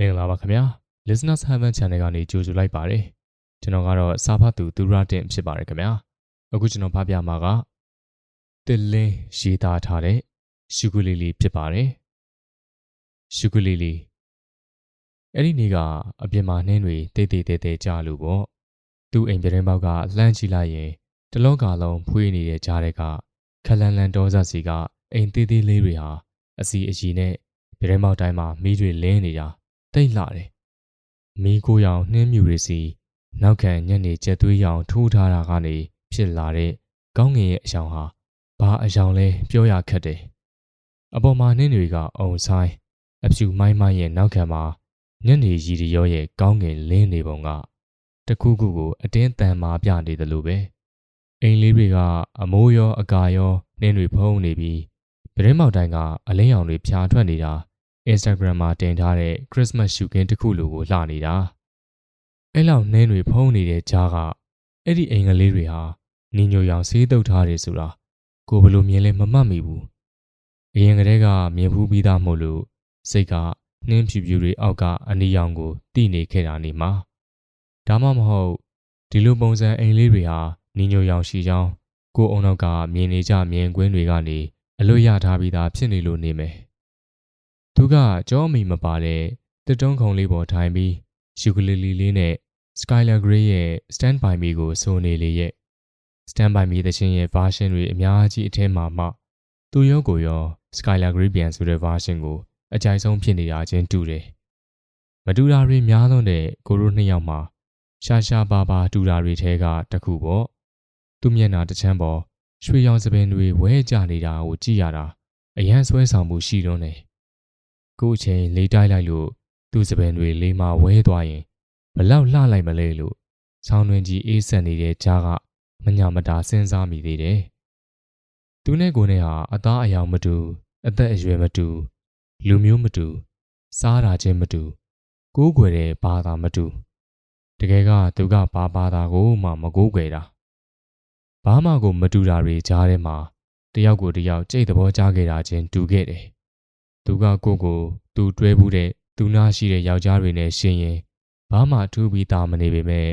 မင်္ဂလာပါခင်ဗျာ Listeners Heaven Channel ကနေကြိုဆိုလိုက်ပါတယ်ကျွန်တော်ကတော့စာဖတ်သူသူရတင်ဖြစ်ပါတယ်ခင်ဗျာအခုကျွန်တော်ဖတ်ပြမှာကတစ်လင်းရေးသားထားတဲ့ရှုကူလီလီဖြစ်ပါတယ်ရှုကူလီလီအဲ့ဒီနေ့ကအပြင်မှာနှင်းတွေတိတ်တိတ်တဲတဲကြလို့ပေါ့သူ့အိမ်ပြတင်းပေါက်ကလှမ်းကြည့်လိုက်ရင်တလောကလုံးဖွေးနေတဲ့ကြားတဲ့ကခလန်လန်တောဆက်စီကအိမ်သေးသေးလေးတွေဟာအစီအစီနဲ့ပြတင်းပေါက်တိုင်းမှာမီးတွေလင်းနေတာ တိတ်လာတယ်။မီးကိုရောင်နှင်းမြူတွေစီနောက်ခံညနေကျက်သွေးရောင်ထိုးထားတာကနေဖြစ်လာတဲ့ကောင်းငင်ရဲ့အယောင်ဟာဘာအယောင်လဲပြောရခက်တယ်။အပေါ်မှာနှင်းတွေကအုံဆိုင်အဖြူမိုင်းမိုင်းရဲ့နောက်ခံမှာညနေရီရီရောရဲ့ကောင်းငင်လင်းနေပုံကတခုခုကိုအတင်းတန်မာပြနေတယ်လို့ပဲ။အိမ်လေးတွေကအမိုးရောအကာရောနှင်းတွေဖုံးနေပြီးပရင်းမောက်တိုင်းကအလင်းရောင်တွေဖြာထွက်နေတာ Instagram မှာတင်ထားတဲ့ Christmas ရှုခင်းတစ်ခုလိုကိုလှနေတာအဲ့လောက်နှင်းတွေဖုံးနေတဲ့ကြားကအဲ့ဒီအိမ်ကလေးတွေဟာနင်းညိုရောင်ဆေးတုပ်ထားတယ်ဆိုတာကိုဘလို့မြင်လဲမမှတ်မိဘူးအရင်ကတည်းကမြင်ဖူးပြီးသားမို့လို့စိတ်ကနှင်းဖြူဖြူတွေအောက်ကအနီရောင်ကိုတိနေခဲ့တာနေမှာဒါမှမဟုတ်ဒီလိုပုံစံအိမ်လေးတွေဟာနင်းညိုရောင်ရှိချောင်းကိုအုံနောက်ကမြင်နေကြမြင်ကွင်းတွေကနေအလွတ်ရထားပြီးသားဖြစ်နေလို့နေမယ် သူကကြောအမီမပါတဲ့တစ်တုံးခုံလေးပေါ်ထိုင်ပြီးယူကလီလီလေးနဲ့ Skylar Grey ရဲ့ Stand by Me ကိုဆိုနေလေရဲ့ Stand by Me သချင်းရဲ့ version တွေအများကြီးအထက်မှာမှသူရောကိုရော Skylar Grey ပြန်ဆိုတဲ့ version ကိုအကြိုက်ဆုံးဖြစ်နေတာချင်းတူတယ်။မတူတာတွေများလုံးတဲ့ကိုရိုနှစ်ယောက်မှာရှာရှာပါပါတူတာတွေထဲကတစ်ခုပေါ့။သူ့မျက်နှာတစ်ချမ်းပေါ်ရွှေရောင်စပင်တွေဝဲကြနေတာကိုကြည့်ရတာအရန်ဆွဲဆောင်မှုရှိတော့တယ် ခုအချိန်လေးတိုက်လိုက်လို့သူ့စပင်တွေလေးမဝဲသွားရင်ဘလောက်လှလိုက်မလဲလို့ဆောင်းတွင်ကြီးအေးဆက်နေတဲ့ကြားကမညာမတာစဉ်းစားမိသေးတယ်။သူနဲ့ကိုနဲ့ဟာအသားအယောင်မတူ အသက်အရွယ်မတူ လူမျိုးမတူ စားတာချင်းမတူ ကိုးကွယ်တဲ့ဘာသာမတူ တကယ်ကသူကဘာဘာသာကိုမှမကိုးကွယ်တာဘာမှကိုမတူတာတွေကြားထဲမှာတယောက်ကိုတယောက်ကြိတ်သဘောကြားခဲ့တာချင်းတူခဲ့တယ် သူကကိုကိုသူတွဲဘူးတဲ့သူနာရှိတဲ့ယောက်ျားတွေနဲ့ရှင်ရင်ဘာမှထူးပြီးသားမနေပေမဲ့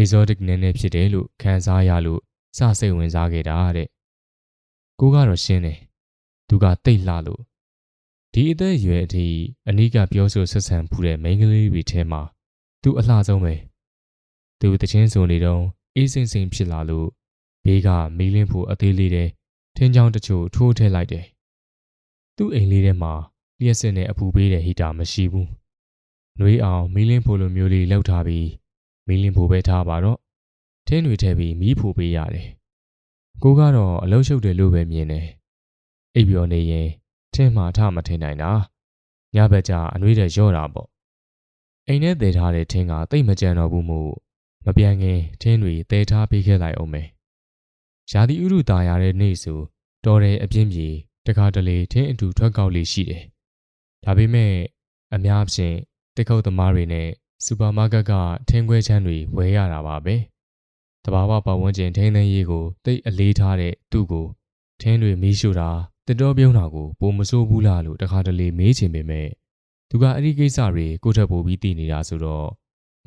exotic နည်းနည်းဖြစ်တယ်လို့ခံစားရလို့စစိတ်ဝင်စားခဲ့တာတဲ့ကိုကတော့ရှင်းတယ်သူကတိတ်လှလို့ဒီအသက်အရွယ်အထိအနိကပြောဆိုဆက်ဆံဖူးတဲ့မိန်းကလေးတွေထဲမှာသူအလှဆုံးပဲသူတချင်းစုံနေတော့အေးစင်စင်ဖြစ်လာလို့ဘေးကမီးလင်းဖို့အသေးလေးတဲ့ထင်းချောင်းတချို့ထိုးထည့်လိုက်တယ် သူ့အိမ်လေးထဲမှာလျှက်စစ်နဲ့အပူပေးတဲ့ဟီတာမရှိဘူး။နှွေးအောင်မီးလင်းဖိုလိုမျိုးလေးလောက်ထားပြီးမီးလင်းဖိုပဲထားပါတော့။ထင်းတွေထည့်ပြီးမီးဖိုပေးရတယ်။ကိုကတော့အလုံးရှုပ်တယ်လို့ပဲမြင်တယ်။အိပ်ပျော်နေရင်ထင်းမှထမထင်နိုင်တာ။ညဘက်ကျအနှွေးတဲ့ရော့တာပေါ့။အိမ်ထဲတည်ထားတဲ့ထင်းကတိတ်မကြံတော့ဘူးမို့မပြန်ခင်ထင်းတွေတည်ထားပေးခဲ့လိုက်အောင်မယ်။ရာသီဥတုတာရတဲ့နေ့ဆိုတော်တယ်အပြင်းပြေ တခါတလေထင်းအတူထွက်ကောက်လေးရှိတယ်။ဒါပေမဲ့အများဖြင့်တိတ်ခုတ်သမားတွေနဲ့စူပါမားကတ်ကထင်းခွဲချမ်းတွေဝယ်ရတာပါပဲ။တဘာဝပတ်ဝန်းကျင်ထိန်းသိမ်းရေးကိုတိတ်အလေးထားတဲ့သူ့ကိုထင်းတွေမီးရှို့တာတတော်ပြုံးတာကိုပုံမစိုးဘူးလားလို့တခါတလေမေးချင်ပေမဲ့သူကအဲ့ဒီကိစ္စတွေကိုထပ်ပို့ပြီးတည်နေတာဆိုတော့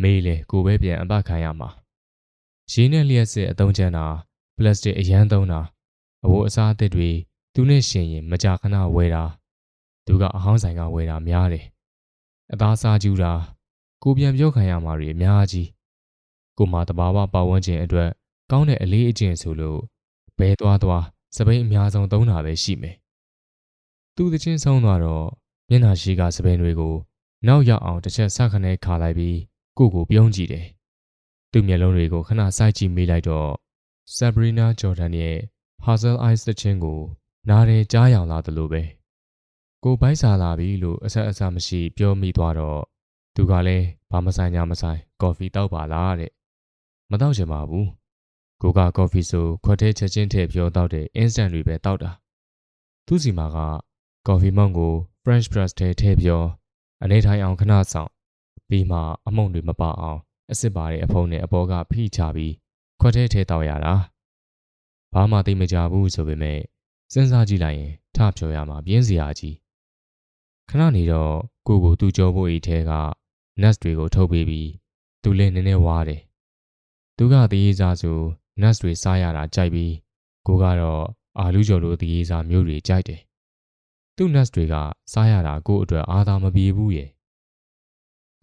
မေးလေကိုပဲပြန်အပခံရမှာ။ရင်းနဲ့လျက်စစ်အသုံးချမ်းတာပလတ်စတစ်အရန်သုံးတာအဝတ်အစားအသစ်တွေ သူနဲ့ရှင်ရင်မကြာခဏဝဲတာသူကအဟောင်းဆိုင်ကဝဲတာများတယ်အသားစားကျူးတာကိုပြန်ပြောခံရမှာတွေအများကြီးကိုမတဘာဝပတ်ဝန်းကျင်အတွက်ကောင်းတဲ့အလေးအကျင့်ဆိုလို့ဘဲသွားသွားစပိန်အများဆုံးသုံးတာပဲရှိမယ်သူတချင်းဆုံးသွားတော့မျက်နှာရှိကစပိန်တွေကိုနောက်ရောက်အောင်တစ်ချက်ဆက်ခနဲ့ခါလိုက်ပြီးကိုကိုပြုံးကြည့်တယ်သူ့မျက်လုံးတွေကိုခဏစိုက်ကြည့်မိလိုက်တော့ Sabrina Jordan ရဲ့ Hazel Eyes တချင်းကို နားတယ်ကြားရောင်လာသလိုပဲကိုပိုက်စားလာပြီလို့အဆက်အစမရှိ ပြောမိသွားတော့သူကလည်းဘာမဆိုင်ညာမဆိုင် ကော်ဖီတောက်ပါလားတဲ့မတောက်ချင်ပါဘူးကိုကကော်ဖီဆိုခွက်ထဲချက်ချင်းထည့်ပြောတောက်တဲ့ instant တွေပဲတောက်တာသူစီမာကကော်ဖီမုန့်ကို French press ထဲထည့်ပြောအနေထိုင်အောင်ခဏဆောင်ပြီးမှအမုံတွေမပါအောင်အစ်စ်ပါတဲ့အဖုံးနဲ့အပေါ်ကဖိချပြီးခွက်ထဲထည့်တောက်ရတာဘာမှသိမကြဘူးဆိုပေမဲ့ စဉ်းစားကြည့်လိုက်ရင်ထဖြော်ရမှာပြင်းစရာကြီးခဏနေတော့ကိုကိုသူ့ကြောဖို့ဤထဲက nuts တွေကိုထုတ်ပေးပြီးသူလည်းနည်းနည်းဝါးတယ်သူကတရေးစားဆို nuts တွေစားရတာကြိုက်ပြီးကိုကတော့အာလူကျော်လိုတရေးစားမျိုးတွေကြိုက်တယ်သူ့ nuts တွေကစားရတာကိုအတွက်အားသာမပြေဘူးရဲ့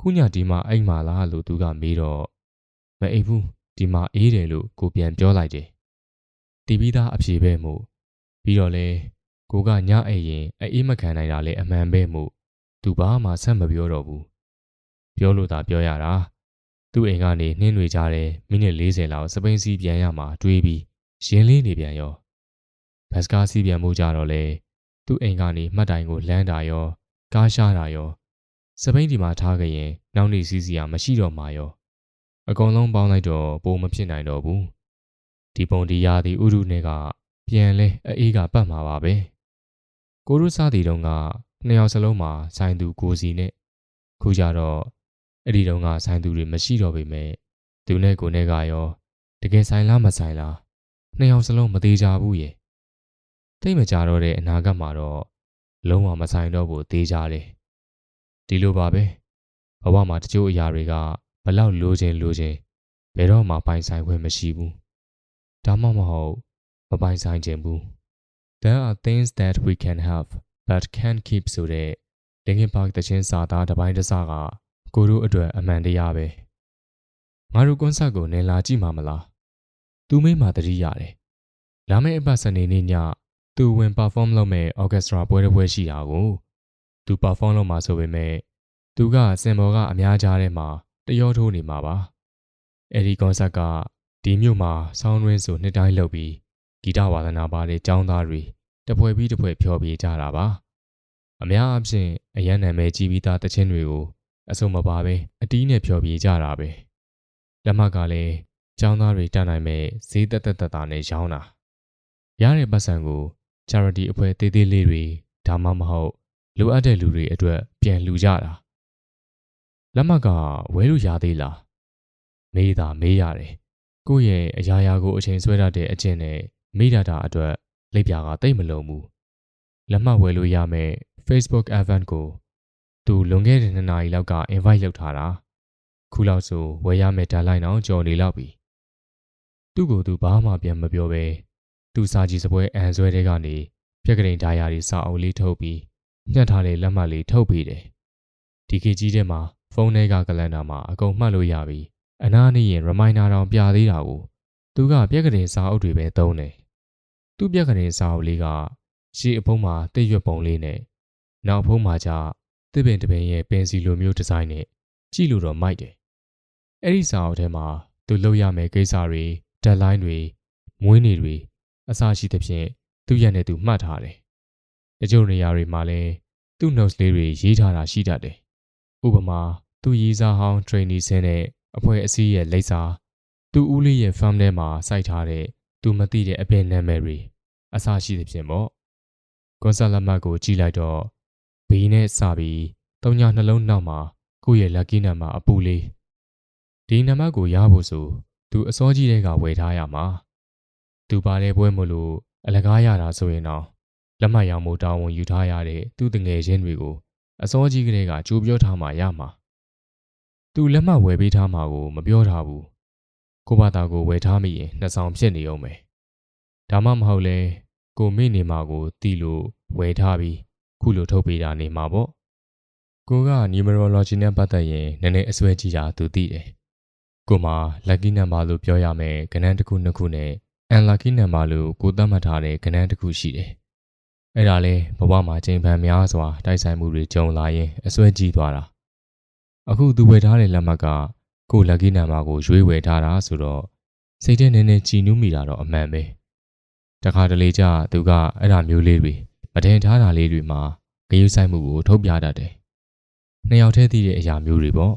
ခုညဒီမှာအိမ်မာလားလို့သူကမေးတော့မအိပ်ဘူးဒီမှာအေးတယ်လို့ကိုပြန်ပြောလိုက်တယ်တီးပြီးသားအဖြေပဲမို့ ပြီးတော့လဲကိုကညအိပ်ရင်အေးမခံနိုင်တာလေအမှန်ပဲမို့သူဘာမှဆက်မပြောတော့ဘူးပြောလို့သာပြောရတာသူ့အိမ်ကနေနှင်းတွေကြတဲ့မိနစ်40လောက်စပိန်စီပြန်ရမှာတွေးပြီးရင်လေးနေပြန်ရောဘတ်စကားစီးပြန်မှုကြတော့လေသူ့အိမ်ကနေမှတ်တိုင်ကိုလမ်းတာရောကားရှားတာရောစပိန်ဒီမှာထားကြရင်နောက်နေ့စီးစီရမရှိတော့မှာရောအကုန်လုံးပေါင်းလိုက်တော့ပိုမဖြစ်နိုင်တော့ဘူးဒီပုံဒီရာဒီဥရုနဲ့က ပြန်လဲအေးကပတ်မှာပါပဲကိုရုစားတီတုံးကနှစ်ယောက်စလုံးမှာဆိုင်သူကိုစီနဲ့ခုကြတော့အဲ့ဒီတုန်းကဆိုင်သူတွေမရှိတော့ပေမဲ့သူနဲ့ကိုနဲ့ကရောတကယ်ဆိုင်လားမဆိုင်လားနှစ်ယောက်စလုံးမသေးကြဘူးရဲ့တိတ်မကြတော့တဲ့အနာဂတ်မှာတော့လုံးဝမဆိုင်တော့ဘူးသေးကြတယ်ဒီလိုပါပဲဘဝမှာတချို့အရာတွေကဘလောက်လိုချင်လိုချင်ဘယ်တော့မှပိုင်ဆိုင်ခွင့်မရှိဘူးဒါမှမဟုတ် မပိုင်ဆိုင်ခြင်းဘူး There are things that we can have but can't keep ဆိုတဲ့ Linkin Park တခြင်းစာသားတစ်ပိုင်းတစ်စကကိုတို့အတွက်အမှန်တရားပဲငါတို့ကွန်ဆတ်ကိုနင်လာကြည့်မှာမလားသူမိမတတိရတယ်လာမယ့်အပတ်စနေနေ့ညသူဝင် perform လုပ်မဲ့ orchestra ပွဲတစ်ပွဲရှိတာကိုသူ perform လုပ်မှာဆိုပေမဲ့သူကစင်ဘော်ကအများကြားထဲမှာတရောထိုးနေမှာပါအဲ့ဒီကွန်ဆတ်ကဒီမြို့မှာဆောင်းရင်းဆိုနှစ်တိုင်းလုပ်ပြီး ဂီတဝါသနာပါတဲ့ចောင်းသားတွေတပွဲပြီးတပွဲဖျော်ပြကြတာပါအများအပြားအရန်နာမည်ကြီးပြီးသားတခြင်းတွေကိုအစုံမပါပဲအတီးနဲ့ဖျော်ပြကြတာပဲလက်မှတ်ကလည်းចောင်းသားတွေတတ်နိုင်မဲ့ဈေးသက်သက်သက်သာနဲ့ရောင်းတာရတဲ့ပတ်စံကို charity အဖွဲ့သေးသေးလေးတွေဒါမှမဟုတ်လိုအပ်တဲ့လူတွေအတွက်ပြန်လှူကြတာလက်မှတ်ကဝဲလို့ရသေးလားမေးတာမေးရတယ်ကိုယ့်ရဲ့အရာရာကိုအချိန်ဆွဲတတ်တဲ့အကျင့်နဲ့ မိဒတာအတွက်လက်ပြာကတိတ်မလုံးဘူးလက်မှတ်ဝယ်လို့ရမယ် Facebook event ကိုသူလွန်ခဲ့တဲ့နှစ်နာရီလောက်က invite လုပ်ထားတာခုလောက်ဆိုဝယ်ရမယ်ဒါလိုက်အောင်ကြော်နေလောက်ပြီသူ့ကိုသူဘာမှပြန်မပြောပဲသူစာကြည့်စပွဲအန်ဆွဲတဲ့ကနေပြက်ကလေးဓာယာတွေစာအုပ်လေးထုတ်ပြီးညှက်ထားတဲ့လက်မှတ်လေးထုတ်ပေးတယ်ဒီခေတ်ကြီးထဲမှာဖုန်းထဲကကလန်ဒါမှာအကုန်မှတ်လို့ရပြီးအနားနေရင် reminder တောင်ပြသေးတာကိုသူကပြက်ကလေးစာအုပ်တွေပဲသုံးတယ် သူ့ပြက်ကလေးစာအုပ်လေးကရှေ့အဖုံးမှာတိတ်ရွက်ပုံလေးနဲ့နောက်အဖုံးမှာကျသစ်ပင်တပင်ရဲ့ပင်စီလိုမျိုးဒီဇိုင်းနဲ့ကြည့်လို့တော့မိုက်တယ်။အဲ့ဒီစာအုပ်ထဲမှာသူလုပ်ရမယ့်ကိစ္စတွေဒက်လိုင်းတွေမွေးနေ့တွေအစရှိသဖြင့်သူ့ရက်နဲ့သူမှတ်ထားတယ်။တချို့နေရာတွေမှာလည်းသူ့ notes လေးတွေရေးထားတာရှိတတ်တယ်။ဥပမာသူရေးစားဟောင်း trainee ဆင်းတဲ့အဖွဲ့အစည်းရဲ့လိပ်စာသူ့ဦးလေးရဲ့ farm ထဲမှာစိုက်ထားတဲ့ သူမသိတဲ့အပင်နာမည်တွေအစရှိသဖြင့်ပေါ့။ကွန်ဆာလက်မှတ်ကိုကြည့်လိုက်တော့ဘီနဲ့စပြီးတုံညာနှလုံးနောက်မှာကိုယ့်ရဲ့ lucky number အပူလေးဒီနံပါတ်ကိုရဖို့ဆိုသူအစောကြီးတဲ့ကဝယ်ထားရမှာသူပါတဲ့ပွဲမလို့အလကားရတာဆိုရင်တော့လက်မှတ်ရောင်မို့တောင်းဝန်ယူထားရတဲ့သူ့တငယ်ချင်းတွေကိုအစောကြီးကလေးကကြိုးပြောထားမှရမှာသူလက်မှတ်ဝယ်ပေးထားမှာကိုမပြောထားဘူး ကိုဘာသာကိုဝယ်ထားမိရင်နှစ်ဆောင်ဖြစ်နေအောင်မယ်ဒါမှမဟုတ်လဲကိုမိနေမှာကိုတီလို့ဝယ်ထားပြီးခုလိုထုတ်ပေးတာနေမှာပေါ့ကိုက numerology နဲ့ပတ်သက်ရင်နည်းနည်းအစွဲကြီးတာသူသိတယ်ကိုမှာ lucky number လို့ပြောရမယ်ကဏ္ဍတစ်ခုနှစ်ခုနဲ့ unlucky number လို့ကိုသတ်မှတ်ထားတဲ့ကဏ္ဍတစ်ခုရှိတယ်အဲ့ဒါလဲဘဝမှာချိန်ပန်များစွာတိုက်ဆိုင်မှုတွေကြုံလာရင်အစွဲကြီးသွားတာအခုသူဝယ်ထားတဲ့လက်မှတ်က ကို lucky number ကိုရွေးဝယ်ထားတာဆိုတော့စိတ်ထဲနည်းနည်းကြည်နူးမိတာတော့အမှန်ပဲတခါတလေကျသူကအဲ့ဒါမျိုးလေးတွေမတင်ထားတာလေးတွေမှာဂရုစိုက်မှုကိုထုတ်ပြတတ်တယ်။နှစ်ယောက်တည်းသိတဲ့အရာမျိုးတွေပေါ့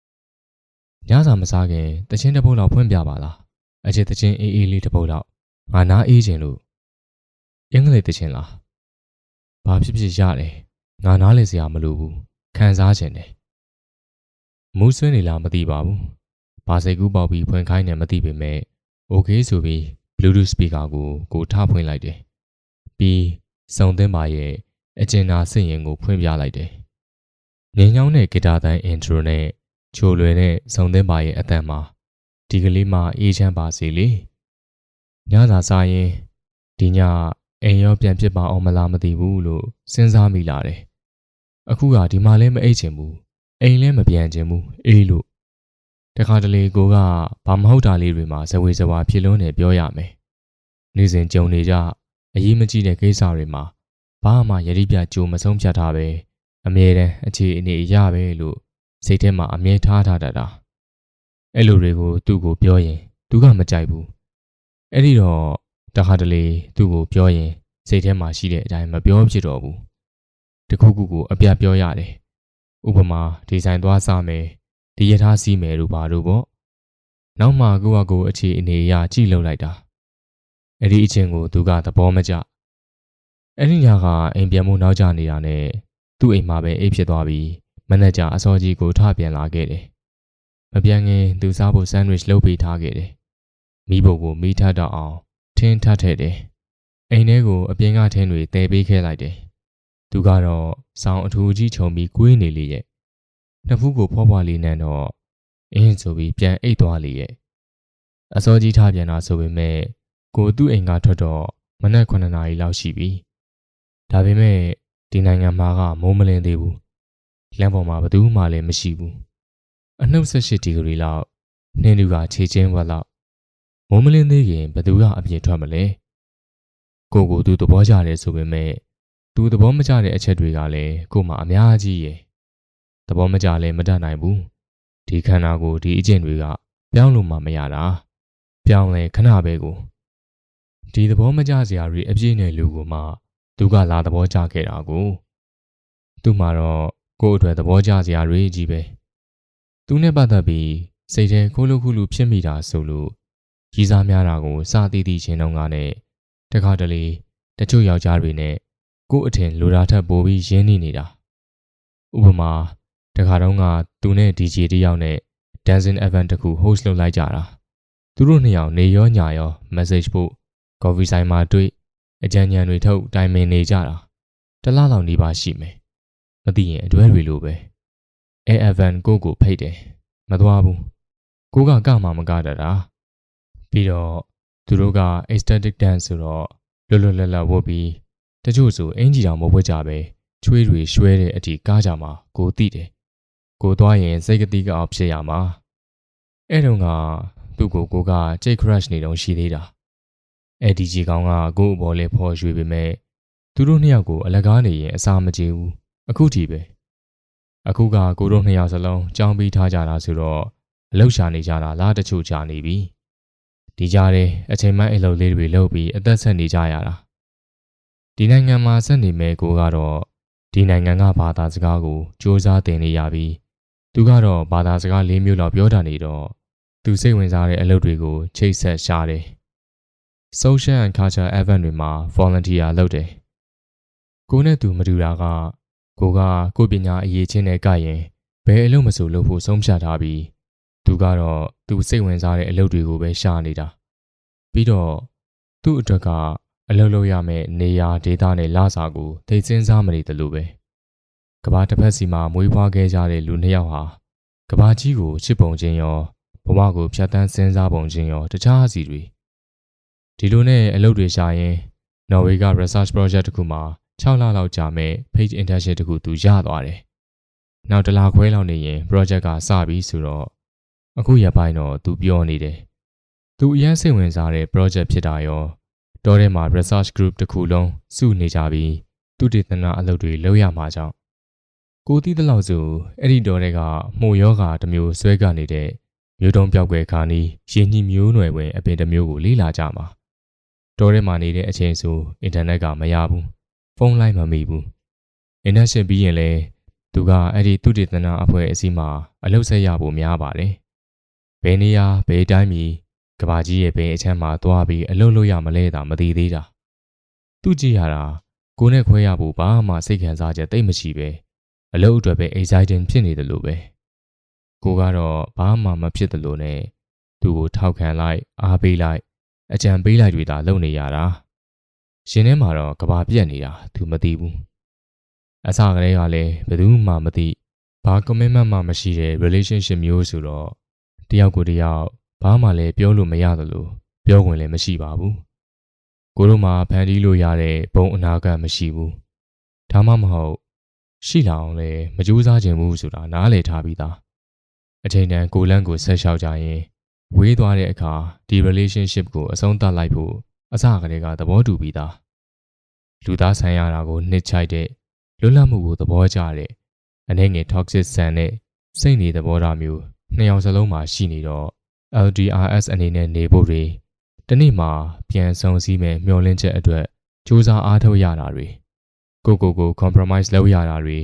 ။ညစာမစားခင်တချင်းတစ်ပုတ်လောက်ဖွင့်ပြပါလား။အချစ်တချင်းအေးအေးလေးတစ်ပုတ်လောက်ငါနားအေးခြင်းလို့အင်္ဂလိပ်တချင်းလား။ဘာဖြစ်ဖြစ်ရတယ်။ငါနားလေစရာမလိုဘူး။ခံစားခြင်းတယ်။ မူးဆွေးနေလားမသိပါဘူး။ဘာစိတ်ကူးပေါက်ပြီးဖွင့်ခိုင်းတယ်မသိပေမဲ့ okay ဆိုပြီး Bluetooth speaker ကိုကိုထားဖွင့်လိုက်တယ်။ပြီးစုံသင်းပါရဲ့အကျဉ်းနာစင့်ရင်ကိုဖွင့်ပြလိုက်တယ်ငင်းညောင်းတဲ့ဂီတာတိုင်းအင်ထရိုနဲ့ချိုလွယ်တဲ့ဇုံသင်းပါရဲ့အတန်မှာဒီကလေးမှအေးချမ်းပါစေလေညသာစားရင်ဒီညအိမ်ရောပြန်ဖြစ်ပါအောင်မလားမသိဘူးလို့စဉ်းစားမိလာတယ်အခုကဒီမှာလည်းမအိတ်ချင်ဘူး အိမ်လည်းမပြန်ချင်ဘူးအေးလို့တခါတလေကိုကဘာမဟုတ်တာလေးတွေမှာဇဝေဇဝါဖြစ်လွန်းနေပြောရမယ်နေ့စဉ်ကြုံနေကြအရေးမကြီးတဲ့ကိစ္စတွေမှာဘာမှယတိပြကြိုမဆုံးဖြတ်ထားပဲအမြဲတမ်းအခြေအနေအရပဲလို့စိတ်ထဲမှာအမြဲထားထားတတ်တာအဲ့လိုတွေကိုသူ့ကိုပြောရင် သူကမကြိုက်ဘူးအဲ့ဒီတော့တခါတလေသူ့ကိုပြောရင်စိတ်ထဲမှာရှိတဲ့အတိုင်းမပြောဖြစ်တော့ဘူးတခုခုကိုအပြတ်ပြောရတယ် ဥပမာဒီဇိုင်သွားစားမယ်ဒီရထားစီးမယ်တို့ပါတို့ပေါ့နောက်မှကိုကကိုအခြေအနေအရကြည့်လုပ်လိုက်တာအဲ့ဒီအချင်းကိုသူကသဘောမကျအဲ့ဒီညကအိမ်ပြန်မှုနောက်ကျနေတာနဲ့သူ့အိမ်မှာပဲအိပ်ဖြစ်သွားပြီးမနက်ကျအစောကြီးကိုထပြန်လာခဲ့တယ်မပြန်ခင်သူစားဖို့ဆန်ဒရစ်လုပ်ပေးထားခဲ့တယ်မိဘကိုမိထပ်တော့အောင်ထင်းထပ်ထည့်တယ်အိမ်ထဲကိုအပြင်ကထင်းတွေတည်ပေးခဲ့လိုက်တယ် သူကတော့စောင်းအထူးကြီးခြုံပြီးကွေးနေလေရဲ့နှစ်ဖူးကိုဖွားဖွားလေးနန်းတော့အင်းဆိုပြီးပြန်အိတ်သွားလေရဲ့အစောကြီးထပြန်လာဆိုပေမဲ့ကိုသူ့အိမ်ကထွက်တော့မနက်9နာရီလောက်ရှိပြီဒါပေမဲ့ဒီနိုင်ငံမှာကမိုးမလင်းသေးဘူးလမ်းပေါ်မှာဘယ်သူမှလည်းမရှိဘူးအနှုတ်18ဒီဂရီလောက်နှင်းလူကခြေချင်းဝက်လောက်မိုးမလင်းသေးခင်ဘယ်သူကအပြည့်ထွက်မလဲကိုကိုသူသဘောကျတယ်ဆိုပေမဲ့ သူသဘောမကျတဲ့အချက်တွေကလည်းကို့မှာအများကြီးရယ်သဘောမကျလည်းမတတ်နိုင်ဘူးဒီခန္ဓာကိုဒီအကျင့်တွေကပြောင်းလို့မှမရတာပြောင်းလဲခဏပဲကိုဒီသဘောမကျစရာတွေအပြည့်နဲ့လူကိုမှသူကလာသဘောကျခဲ့တာကိုသူ့မှာတော့ကို့အတွက်သဘောကျစရာတွေကြီးပဲသူနဲ့ပတ်သက်ပြီးစိတ်ထဲခိုးလို့ခုလို့ဖြစ်မိတာဆိုလို့ကြီးစားများတာကိုစသည်သည့်ချင်းတုန်းကနဲ့တခါတလေတချို့ယောက်ျားတွေနဲ့ ကို့အထင်လိုတာထက်ပိုပြီးရင်းနှီးနေတာဥပမာတခါတုန်းကသူနဲ့ DJ တယောက်နဲ့ dancing event တခု host လုပ်လိုက်ကြတာသူတို့နှစ်ယောက်နေရောညာရော message ပို့ coffee ဆိုင်မှာတွေ့အကြံဉာဏ်တွေထုတ်တိုင်ပင်နေကြတာတလားလောက်နေပါရှိမယ်မသိရင်အတွဲတွေလိုပဲအဲ event ကိုကိုဖိတ်တယ်မသွားဘူးကိုကကမှမကတတ်တာပြီးတော့သူတို့က aesthetic dance ဆိုတော့လွတ်လွတ်လပ်လပ်ဝတ်ပြီး တချို့ဆိုအင်ဂျီတောင်မဝတ်ကြပဲချွေးတွေရွှဲတဲ့အထိကားကြမှာကိုသိတယ်ကိုသွားရင်စိတ်ကတိကအောင်ဖြစ်ရမှာအဲ့တုန်းကသူ့ကိုကိုကကြိတ် crush နေတုံးရှိသေးတာအဲ့ဒီကြီးကောင်ကကို့အပေါ်လဲဖော်ရွှေပေမဲ့သူတို့နှစ်ယောက်ကိုအလကားနေရင်အစာမကြေဘူးအခုထိပဲအခုကကိုတို့နှစ်ယောက်စလုံးကြောင်းပြီးထားကြတာဆိုတော့အလောက်ရှာနေကြတာလားတချို့ကြာနေပြီဒီကြားထဲအချိန်မှအိတ်လုပ်လေးတွေလုပ်ပြီးအသက်ဆက်နေကြရတာ ဒီနိုင်ငံမှာဆက်နေမဲ့ကိုကတော့ဒီနိုင်ငံကဘာသာစကားကိုစ조사သင်နေရပြီးသူကတော့ဘာသာစကား၄မျိုးလောက်ပြောတာနေတော့သူစိတ်ဝင်စားတဲ့အလုပ်တွေကိုချိတ်ဆက်ရှာတယ် social and culture event တွေမှာ volunteer လုပ်တယ်ကိုနဲ့သူမတူတာကကိုကကိုပညာအရေးချင်းနဲ့ကရင်ဘယ်အလုပ်မဆိုလုပ်ဖို့ဆုံးဖြတ်ထားပြီးသူကတော့သူစိတ်ဝင်စားတဲ့အလုပ်တွေကိုပဲရှာနေတာပြီးတော့သူ့အတွက်က အလုပ်လုပ်ရမယ့်နေရာဒေသနဲ့လစာကိုသိစဉ်းစားမနေတယ်လို့ပဲကဘာတစ်ဖက်စီမှာမွေးဖွားခဲ့ကြတဲ့လူနှစ်ယောက်ဟာကဘာကြီးကိုချစ်ပုံချင်းရောဘဝကိုဖြတ်တန်းစဉ်းစားပုံချင်းရောတခြားစီတွေဒီလိုနဲ့အလုပ်တွေရှာရင်နော်ဝေက research project တခုမှာ6လလောက်ကြာမဲ့ page internship တခုသူရသွားတယ်။နောက်တစ်လခွဲလောက်နေရင် project ကစပြီဆိုတော့အခုရပိုင်းတော့သူပြောနေတယ်။သူအရင်စိတ်ဝင်စားတဲ့ project ဖြစ်တာရော တောထဲမှာ research group တစ်ခုလုံးစုနေကြပြီးသူတည်တနာအလုပ်တွေလုပ်ရမှာကြောင့်ကိုသိတဲ့လောက်ဆိုအဲ့ဒီတောတွေကမှုယောဂါတစ်မျိုးဆွဲကနေတဲ့မျိုးတုံးပြောက်ွယ်ခါနီးရင်းနှီးမျိုးနွယ်ဝင်အပင်တစ်မျိုးကိုလေ့လာကြမှာတောထဲမှာနေတဲ့အချိန်ဆိုအင်တာနက်ကမရဘူးဖုန်းလိုက်မမိဘူးအင်တာရှစ်ပြီးရင်လဲသူကအဲ့ဒီသူတည်တနာအဖွဲ့အစည်းမှာအလုပ်ဆက်ရဖို့များပါတယ်ဘယ်နေရာဘယ်တိုင်းမီ ကဘာကြီးရဲ့ဘယ်အချမ်းမှာသွားပြီးအလုပ်လုပ်ရမလဲတာမသိသေးတာသူကြည့်ရတာကိုနဲ့ခွဲရဖို့ဘာမှစိတ်ခံစားချက်တိတ်မရှိပဲအလုပ်အတွက်ပဲ exciting ဖြစ်နေတယ်လို့ပဲကိုကတော့ဘာမှမဖြစ်တယ်လို့နဲ့သူ့ကိုထောက်ခံလိုက်အားပေးလိုက်အကြံပေးလိုက်တွေသာလုပ်နေရတာရှင်ထဲမှာတော့ကဘာပြက်နေတာသူမသိဘူးအစကတည်းကလည်းဘယ်သူမှမသိဘာ commitment မှမရှိတဲ့ relationship မျိုးဆိုတော့တယောက်ကိုတယောက် ဘာမှလည်းပြောလို့မရသလိုပြောခွင့်လည်းမရှိပါဘူးကိုတို့မှာဖန်တီးလို့ရတဲ့ဘုံအနာဂတ်မရှိဘူးဒါမှမဟုတ်ရှိလာအောင်လည်းမကြိုးစားခြင်းဘူးဆိုတာနားလည်ထားပြီးသားအချိန်တန်ကိုလန့်ကိုဆက်လျှောက်ကြရင်ဝေးသွားတဲ့အခါဒီ relationship ကိုအဆုံးသတ်လိုက်ဖို့အစကတည်းကသဘောတူပြီးသားလူသားဆန်ရတာကိုနှစ်ချိုက်တဲ့လွတ်လပ်မှုကိုသဘောကျတဲ့အနေငယ် toxic ဆန်တဲ့စိတ်နေသဘောထားမျိုးနှစ်ယောက်စလုံးမှာရှိနေတော့ LDRS အနေနဲ့နေဖို့တွေတနေ့မှာပြန်ဆောင်စည်းမဲ့မျောလင့်ချက်အတွက်စူးစမ်းအားထုတ်ရတာတွေကိုကိုကို compromise လုပ်ရတာတွေ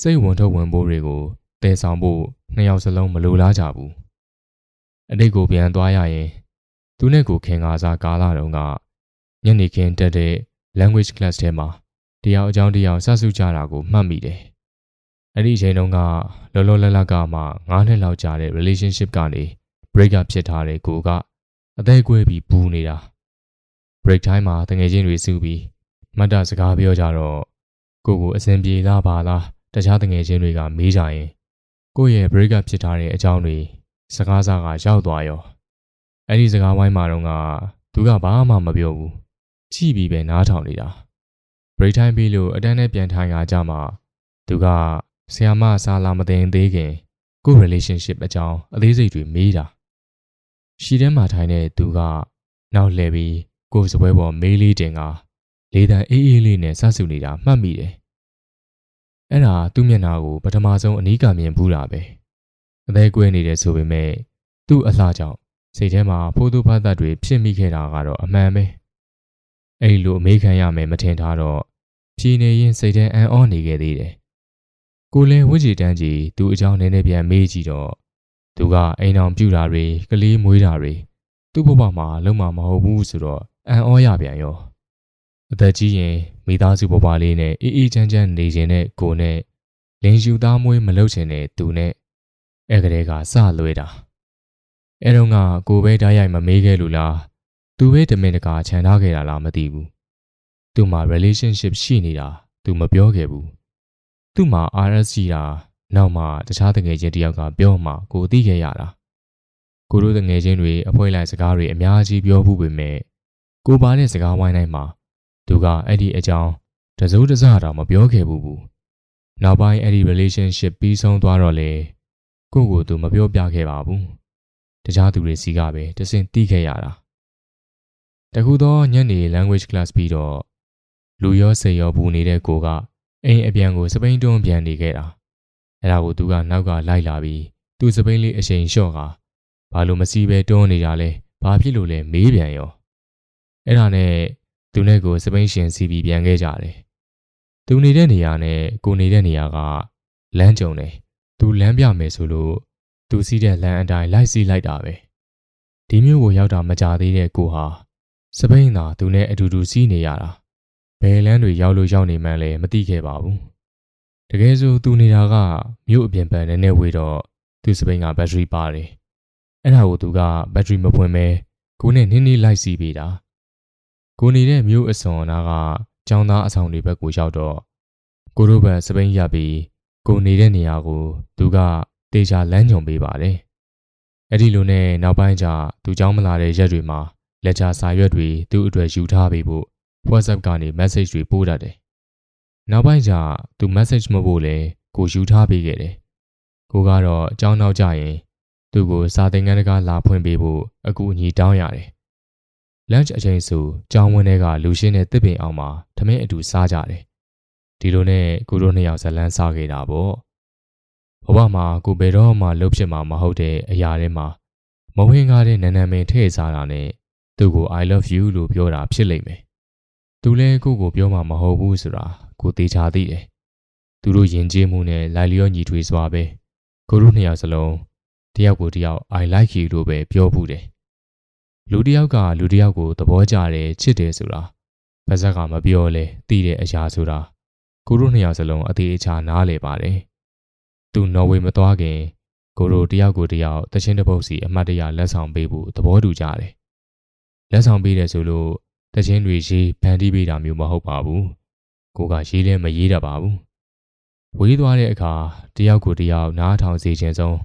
စိတ်ဝင်ထုတ်ဝင်ဖို့တွေကိုတည်ဆောင်ဖို့နှစ်ယောက်စလုံးမလိုလားကြဘူးအတိတ်ကိုပြန်သွားရရင်သူနဲ့ကိုခင်ကားစားကာလာတုန်းကညနေခင်းတက်တဲ့ language class ထဲမှာတရားအကြောင်းတရားဆက်စုကြတာကိုမှတ်မိတယ်အဲ့ဒီအချိန်တုန်းကလောလောလတ်လတ်ကမှ9နှစ်လောက်ကြာတဲ့ relationship ကနေ break up ဖြစ်ထားတဲ့ကိုကအသေးကွဲပြီးပူနေတာ break time မှာတငယ်ချင်းတွေစုပြီးမတ်တာစကားပြောကြတော့ကိုကိုအစင်ပြေလားပါလားတခြားတငယ်ချင်းတွေကမေးကြရင်ကိုရဲ့ break up ဖြစ်ထားတဲ့အကြောင်းတွေစကားစားကရောက်သွားရောအဲ့ဒီစကားဝိုင်းမှာတော့ကသူကဘာမှမပြောဘူးကြည့်ပြီးပဲနားထောင်နေတာ break time ပြီးလို့အတန်းနဲ့ပြန်ထိုင်ရကြမှာသူကဆီယာမစာလာမတင်သေးခင်ကို relationship အကြောင်းအသေးစိတ်တွေမေးတာ ရှီထဲမှာထိုင်တဲ့သူကနောက်လှည့်ပြီးကိုစပွဲပေါ်မေးလေးတင်ကလေးတန်အေးအေးလေးနဲ့ဆဆူနေတာမှတ်မိတယ်အဲ့ဒါသူ့မျက်နှာကိုပထမဆုံးအနီးကမြင်ဘူးတာပဲအသေးကွဲနေတယ်ဆိုပေမဲ့သူ့အလှကြောင့်စိတ်ထဲမှာဖိုးသူဖတ်သက်တွေဖြစ်မိခဲ့တာကတော့အမှန်ပဲအဲ့လိုအမေခံရမယ်မထင်ထားတော့ဖြီနေရင်စိတ်ထဲအံ့ဩနေခဲ့သေးတယ်ကိုလည်းဝိကြီးတန်းကြီးသူ့အကြောင်းနည်းနည်းပြန်မေးကြည့်တော့ သူကအိမ်အောင်ပြူတာတွေကလေးမွေးတာတွေသူ့ဘဝမှာလုံးဝမဟုတ်ဘူးဆိုတော့အံ့ဩရပြန်ရောအသက်ကြီးရင်မိသားစုဘဝလေးနဲ့အေးအေးချမ်းချမ်းနေခြင်းနဲ့ကိုနဲ့လင်ယူသားမွေးမလုပ်ချင်တဲ့သူနဲ့အဲ့ကလေးကစလွဲတာအဲ့တော့ကကိုပဲဓာတ်ရိုက်မမေးခဲ့လို့လားသူပဲတမင်တကာခြံထားခဲ့တာလားမသိဘူးသူမှ relationship ရှိနေတာသူမပြောခဲ့ဘူးသူ့မှာ RS ရှိတာ နောက်မှတခြားတငယ်ချင်းတယောက်ကပြောမှကိုသိခဲ့ရတာကိုတို့တငယ်ချင်းတွေအဖွဲလိုက်စကားတွေအများကြီးပြောမှုပေမဲ့ကိုပါတဲ့စကားဝိုင်းတိုင်းမှာသူကအဲ့ဒီအကြောင်းတစိုးတစားတော့မပြောခဲ့ဘူးဘူးနောက်ပိုင်းအဲ့ဒီ relationship ပြီးဆုံးသွားတော့လေကိုကိုသူမပြောပြခဲ့ပါဘူးတခြားသူတွေစီကပဲတစင်တီးခဲ့ရတာတခုသောညနေ language class ပြီးတော့လူရောစိတ်ရောပူနေတဲ့ကိုကအိမ်အပြန်ကိုစပိန်တွန်းပြန်နေခဲ့တာ အဲ့ဒါကိုသူကနောက်ကလိုက်လာပြီးသူစပိန်လေးအချိန်လျှော့ကဘာလို့မစီးပဲတွန်းနေတာလဲဘာဖြစ်လို့လဲမေးပြန်ရောအဲ့ဒါနဲ့သူနဲ့ကိုစပိန်ရှင်စီပြီးပြန်ခဲ့ကြတယ်သူနေတဲ့နေရာနဲ့ကိုနေတဲ့နေရာကလမ်းကြုံတယ်သူလမ်းပြမယ်ဆိုလို့သူစီးတဲ့လမ်းအတိုင်းလိုက်စီးလိုက်တာပဲဒီမျိုးကိုရောက်တာမကြသေးတဲ့ကိုဟာစပိန်သာသူနဲ့အတူတူစီးနေရတာဘယ်လမ်းတွေရောက်လို့ရောက်နေမှန်းလည်းမသိခဲ့ပါဘူး တကယ်ဆိုသူနေတာကမြို့အပြင်ပန်းနည်းနည်းဝေးတော့သူ့စပိန်ကဘက်ထရီပါတယ်အဲ့ဒါကိုသူကဘက်ထရီမဖွင့်ပဲကိုနဲ့နင်းနေလိုက်စီပေးတာကိုနေတဲ့မြို့အစွန်နာကကျောင်းသားအဆောင်တွေဘက်ကိုရောက်တော့ကိုတို့ဘက်စပိန်ရပြီးကိုနေတဲ့နေရာကိုသူကတေချာလမ်းညွန်ပေးပါတယ်အဲ့ဒီလိုနဲ့နောက်ပိုင်းကျသူကျောင်းမလာတဲ့ရက်တွေမှာလက်ချာစာရွက်တွေသူ့အတွက်ယူထားပေးဖို့ WhatsApp ကနေ message တွေပို့တတ်တယ် နောက်ပိုင်းကျသူ message မပို့လဲကိုယူထားပေးခဲ့တယ်။ကိုကတော့အကြောင်းနောက်ကျရင်သူ့ကိုစာသင်ခန်းတကာလာဖွင့်ပေးဖို့အကူအညီတောင်းရတယ်။ lunch အချိန်ဆိုကျောင်းဝင်းထဲကလူရှင်းတဲ့တစ်ပင်အောင်မှာထမင်းအတူစားကြတယ်။ဒီလိုနဲ့ကိုတို့နှစ်ယောက်ဇလန်းစားခဲ့တာပေါ့။ဘဝမှာကိုဘယ်တော့မှလှုပ်ဖြစ်မှာမဟုတ်တဲ့အရာတွေမှာမဝင်းကားတဲ့နန်းနန်းမင်းထည့်စားတာနဲ့သူ့ကို I love you လို့ပြောတာဖြစ်လိမ့်မယ်သူလည်းကိုကိုပြောမှာမဟုတ်ဘူးဆိုတာ ကိုသေးချာသိတယ်သူတို့ယဉ်ကျေးမှုနဲ့လိုက်လျောညီထွေစွာပဲကိုတို့နှစ်ယောက်စလုံးတယောက်ကိုတယောက် I like you လို့ပဲပြောဘူးတယ်လူတယောက်ကလူတယောက်ကိုသဘောကျတယ်ချစ်တယ်ဆိုတာပါဇက်ကမပြောလဲသိတဲ့အရာဆိုတာကိုတို့နှစ်ယောက်စလုံးအသေးအချာနားလေပါတယ်သူနော်ဝေမသွားခင် ကိုတို့တယောက်ကိုတယောက်တချင်းတစ်ပုတ်စီအမှတ်တရလက်ဆောင်ပေးဖို့သဘောတူကြတယ်လက်ဆောင်ပေးတယ်ဆိုလို့တခြင်းတွေရေးဖန်တီးပေးတာမျိုးမဟုတ်ပါဘူး ကိုကရေးလဲမရေးတတ်ပါဘူးဝေးသွားတဲ့အခါတယောက်ကိုတယောက်နားထောင်စေခြင်းဆုံး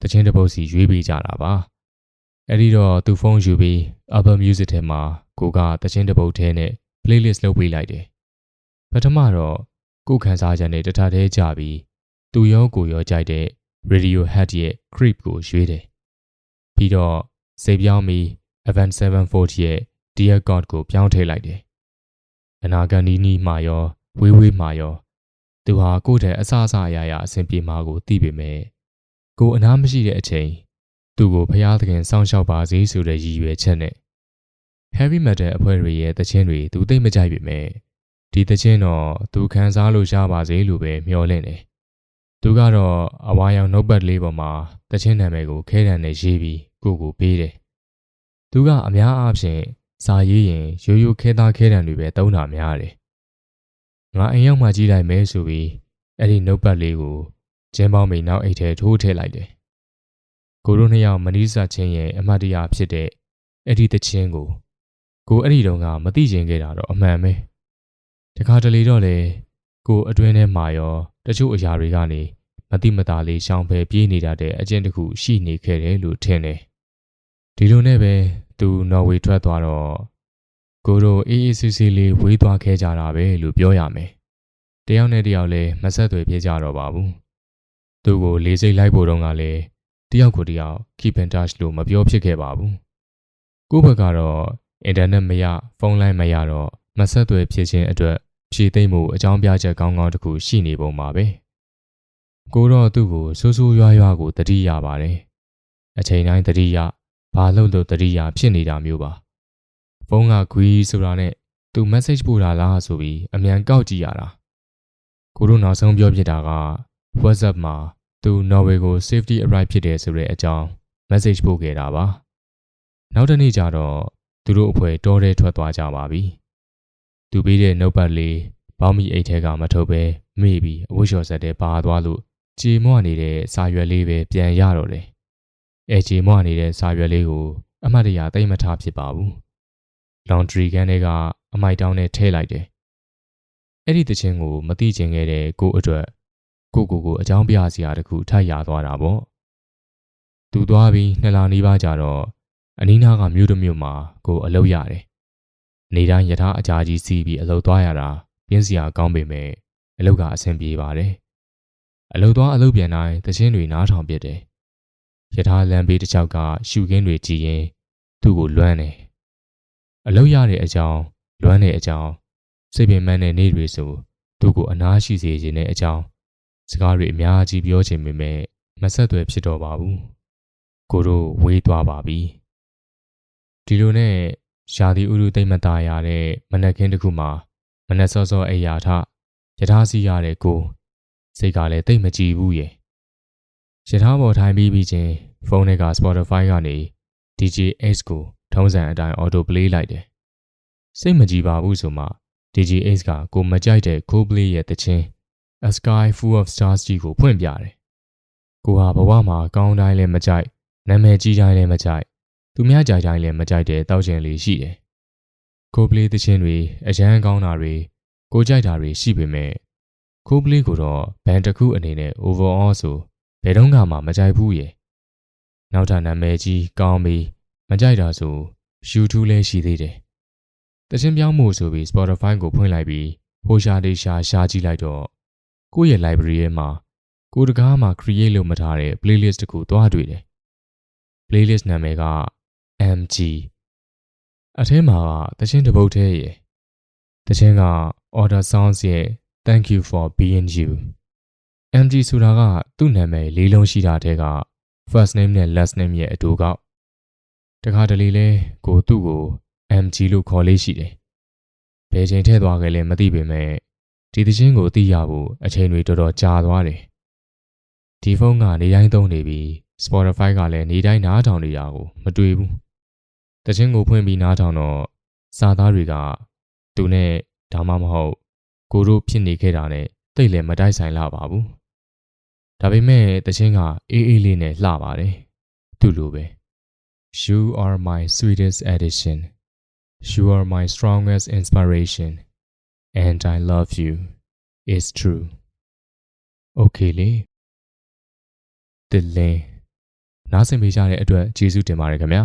တခြင်းတစ်ပုတ်စီရွေးပေးကြတာပါအဲ့ဒီတော့သူဖုန်းယူပြီး Apple Music ထဲမှာကိုကတခြင်းတစ်ပုတ်ထဲနဲ့ playlist လုပ်ပေးလိုက်တယ်ပထမတော့ကိုယ်ခန်းစားချက်နဲ့တထသေးကြပြီးသူရောကိုရောကြိုက်တဲ့ Radiohead ရဲ့ Creep ကိုရွေးတယ်ပြီးတော့စိတ်ပြောင်းပြီး Avenged Sevenfold ရဲ့ Dear God ကိုပြောင်းထည့်လိုက်တယ် အနာဂတ်နီးနီးမှာရောဝေးဝေးမှာရောသူဟာကိုယ့်တဲ့အဆအဆအရာရာအဆင်ပြေမှာကိုသိပေမဲ့ကိုအနားမရှိတဲ့အချိန်သူ့ကိုဖျားသခင်စောင့်ရှောက်ပါစေဆိုတဲ့ရည်ရွယ်ချက်နဲ့ heavy metal အဖွဲ့တွေရဲ့သချင်းတွေသူသိမကြိုက်ပေမဲ့ဒီသချင်းတော့သူခံစားလို့ရပါစေလို့ပဲမျှော်လင့်တယ်။သူကတော့အဝါရောင်နှုတ်ပတ်လေးပေါ်မှာသချင်းနာမည်ကိုခဲတံနဲ့ရေးပြီးကိုကိုပေးတယ်။သူကအများအားဖြင့် စာရေးရင်ရိုးရိုးခဲသားခဲတံတွေပဲတုံးတာများတယ်။ငါအိမ်ရောက်မှကြည့်လိုက်မယ်ဆိုပြီးအဲ့ဒီနှုတ်ပတ်လေးကိုကျင်းပေါင်းမိနောက်အိတ်ထဲထိုးထည့်လိုက်တယ်။ကိုတို့နှစ်ယောက်မနီးစာချင်းရဲ့အမတ်တရားဖြစ်တဲ့အဲ့ဒီသချင်းကိုကိုအဲ့ဒီတုန်းကမသိချင်ခဲ့တာတော့အမှန်ပဲတခါတလေတော့လေကိုအတွင်းထဲမှာရောတချို့အရာတွေကနေမတိမတာလေးရှောင်ဖယ်ပြေးနေတတ်တဲ့အကျင့်တစ်ခုရှိနေခဲ့တယ်လို့ထင်တယ်ဒီလိုနဲ့ပဲ သူနော်ဝေထွက်သွားတော့ကိုတို့အေးအေးဆေးဆေးလေးဝေးသွားခဲ့ကြတာပဲလို့ပြောရမယ်တယောက်နဲ့တယောက်လည်းမဆက်သွယ်ပြေးကြတော့ပါဘူးသူကိုလေးစိတ်လိုက်ဖို့တော့ကလည်းတယောက်ကိုတယောက် keep in touch လို့မပြောဖြစ်ခဲ့ပါဘူးကိုယ့်ဘက်ကတော့အင်တာနက်မရဖုန်းလိုင်းမရတော့မဆက်သွယ်ဖြစ်ခြင်းအတွက်ဖြည့်သိမ့်မှုအကြောင်းပြချက်ကောင်းကောင်းတစ်ခုရှိနေပုံပါပဲကိုတော့သူ့ကိုဆိုးဆိုးရွားရွားကိုတတိရပါတယ်အချိန်တိုင်းတတိယ ဘာလို့လို့တတိယဖြစ်နေတာမျိုးပါဖုန်းကခွီးဆိုတာနဲ့သူ message ပို့တာလားဆိုပြီးအမြန်ကောက်ကြည့်ရတာကိုတို့နောက်ဆုံးပြောပြတာက WhatsApp မှာသူ Norway ကို safety arrive ဖြစ်တယ်ဆိုတဲ့အကြောင်း message ပို့ခဲ့တာပါနောက်တစ်နေ့ကျတော့သူတို့အဖွဲတောထဲထွက်သွားကြပါပြီ။သူပေးတဲ့နှုတ်ပတ်လေးဘောင်းမီအိတ်ထဲကမထုတ်ပဲမေ့ပြီးအဝတ်လျှော်ဆက်တဲ့ပါသွားလို့ကြေမွနေတဲ့စာရွက်လေးပဲပြန်ရတော့တယ်။ အဲကြေမွနေတဲ့စာရွက်လေးကိုအမတ်တရသိမ့်မထားဖြစ်ပါဘူး။ laundry ကန်ထဲကအမိုက်တောင်းနဲ့ထည့်လိုက်တယ်။အဲ့ဒီတခြင်းကိုမသိချင်ခဲ့တဲ့ကိုအတွက်ကိုကိုကိုအကြောင်းပြစရာတခုထပ်ရသွားတာပေါ့။သူသွားပြီးနှစ်လနီးပါးကြာတော့အနီးနားကမြို့တစ်မြို့မှာကိုအလုပ်ရတယ်။နေတိုင်းယထာအကြာကြီးစီးပြီးအလုပ်သွားရတာပြင်းစရာကောင်းပေမဲ့အလုပ်ကအဆင်ပြေပါတယ်။အလုပ်သွားအလုပ်ပြန်တိုင်းသချင်းတွေနားထောင်ပြတယ်။ ယထာလမ်းဘေးတစ်ချောက်ကရှူခင်းတွေကြည်ရင်သူ့ကိုလွမ်းတယ်။အလုပ်ရတဲ့အကြောင်းလွမ်းတဲ့အကြောင်းစိတ်ပင်ပန်းတဲ့နေ့တွေဆိုသူ့ကိုအနားရှိစေခြင်းတဲ့အကြောင်းစကားတွေအများကြီးပြောချင်ပေမဲ့မဆက်သွယ်ဖြစ်တော့ပါဘူး။ကိုတို့ဝေးသွားပါပြီ။ဒီလိုနဲ့ရာသီဥတုတိတ်မตาရတဲ့မနက်ခင်းတစ်ခုမှာမနက်စောစောအိယာထယထာစီရတဲ့ကိုစိတ်ကလည်းတိတ်မကြည်ဘူးရဲ့ ယထာပေါ်ထိုင်ပြီးပြီးချင်းဖုန်းထဲက Spotify ကနေ DJ X ကိုထုံးစံအတိုင်း auto play လိုက်တယ်စိတ်မကြည်ပါဘူးဆိုမှ DJ X ကကိုမကြိုက်တဲ့ Coldplay ရဲ့တခြင်း A Sky Full of Stars ကြီးကိုဖွင့်ပြတယ်ကိုဟာဘဝမှာကောင်းတိုင်းလည်းမကြိုက်နာမည်ကြီးတိုင်းလည်းမကြိုက်သူများကြိုက်တိုင်းလည်းမကြိုက်တဲ့တောက်ချင်လေးရှိတယ်။ကိုပလေးသချင်းတွေအရန်ကောင်းတာတွေကိုကြိုက်တာတွေရှိပေမဲ့ကိုပလေးကိုတော့ဘန်တစ်ခုအနေနဲ့ overall ဆို ဘယ်တော့မှမကြိုက်ဘူးရဲ့။နောက်ထပ်နာမည်ကြီးကောင်းပြီးမကြိုက်တာဆို YouTube လည်းရှိသေးတယ်။တချင်းပြောင်းမှုဆိုပြီး Spotify ကိုဖွင့်လိုက်ပြီးဟိုရှာဒေရှာရှာကြည့်လိုက်တော့ကိုယ့်ရဲ့ library ထဲမှာကိုတကားမှာ create လုပ်မထားတဲ့ playlist တခုသွားတွေ့တယ်။ playlist နာမည်က MG အထဲမှာကတခြင်းတစ်ပုတ်သေးရဲ့တခြင်းက Order Sounds ရဲ့ Thank you for being you MG ဆိုတာကသူ့နာမည်လေးလုံးရှိတာတဲ့က first name နဲ့ last name ရဲ့အတူကောက်တခါတလေလဲကိုသူ့ကို MG လို့ခေါ်လေးရှိတယ်ဘယ်ချိန်ထည့်သွားခဲ့လဲမသိပေမဲ့ဒီတခြင်းကိုသိရဖို့အချိန်တွေတော်တော်ကြာသွားတယ်ဒီဖုန်းကနေတိုင်းသုံးနေပြီး Spotify ကလည်းနေတိုင်းနားထောင်နေတာကိုမတွေ့ဘူးတခြင်းကိုဖွင့်ပြီးနားထောင်တော့စာသားတွေကသူနဲ့ဒါမှမဟုတ်ကိုတို့ဖြစ်နေခဲ့တာနဲ့တိတ်လည်းမတိုက်ဆိုင်လာပါဘူး ဒါပေမဲ့တခြင်းကအေးအေးလေးနဲ့လှပါတယ်သူ့လိုပဲ You are my sweetest addition You are my strongest inspiration and I love you it's true Okay လေတလင်းနားဆင်ပေးကြတဲ့အတွက်ကျေးဇူးတင်ပါတယ်ခင်ဗျာ